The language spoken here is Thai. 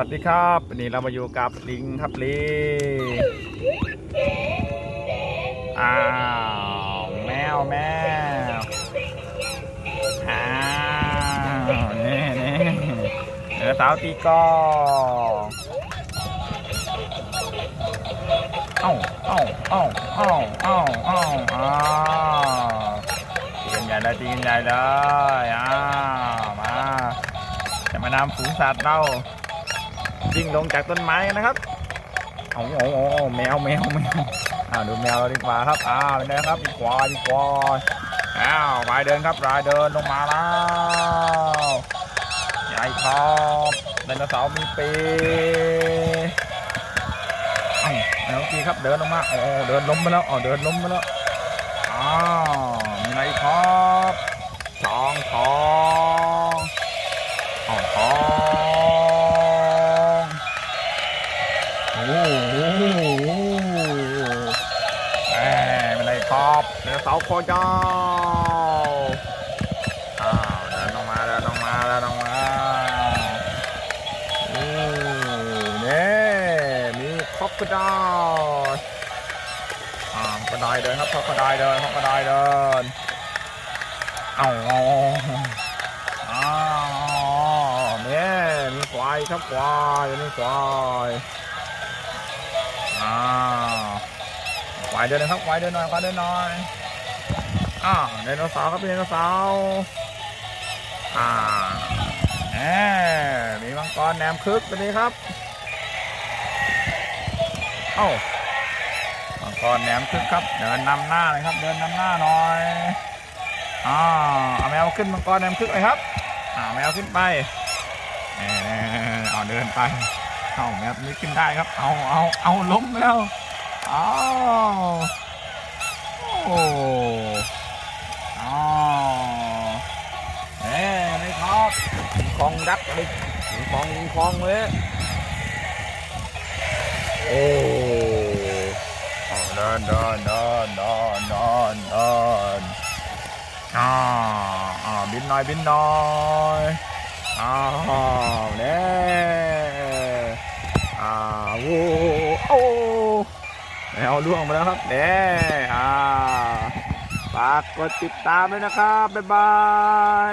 วัสดีครับวันนี้เรามาอยู่กับลิงครับลิงอ้าวแมวแมวอ้าวนี่นี่เนื้อสาวตีกองเอ้าเอ้าเอ้าเอ้าเอ้าเอ้าอ้าวตีกันใหญ่เลยตีกันใหญ่เลยอ้าวมาจะมานำฝูงสัตว์เรา วิ่งลงจากต้นไม้นะครับโอ้โหแมวแมวแมวอ่าดูแมวเราดีกว่าครับอ่าวเป็นไงครับมีควายมีควาอ้าวรายเดินครับรายเดินลงมาแล้วใหญ่ครับไดโนเสาร์มีปีเอ้าแมวกีครับเดินลงมาโอ้เดินล้มไปแล้วอ๋อเดินล้มไปแล้วอ้าวมีอะไรครับทองทองทองทอง โอ้โห แหมเป็นไรครับเนื้อเสาโคจรอ้าวเดินลงมาเดินลงมาเดินลงมาโอ้เนี่ยมีครอกกระดาษอ่ากระไดเดินครับกระไดเดินกระไดเดินเอ้าอ้าวเนี่ยมีควายครับควายมีควาย อ่าควายเดินนะครับควายเดินหน่อยควายเดินหน่อยอ่าไดโนเสาร์ครับไดโนเสาร์อ่าแหมมีมังกรแหนมคึกตัวนี้ครับเอ้ามังกรแหนมคึกครับเดินนำหน้าเลยครับ เดินนำหน้าหน่อยอ่าเอาแมวขึ้นมังกรแหนมคึกเลยครับอ่าแมวขึ้นไปเอาเดินไป เอาแมปนี้ขึ้นได้ครับ เอาเอาเอาล้มแล้วเอาโอ้เอาเฮ้ไม่ครับยิงคองดักเลยยิงคองยิงคองเลยโอ้เอาเดินเดินเดินนเดินนอ่าอ่าบินหน่อยบินหน่อยอ้าวเนี่ย อ้าโอ้โอ้แมวล่วงไปแล้วครับเด้อ่าฝากกดติดตามด้วยนะครับ บ๊ายบาย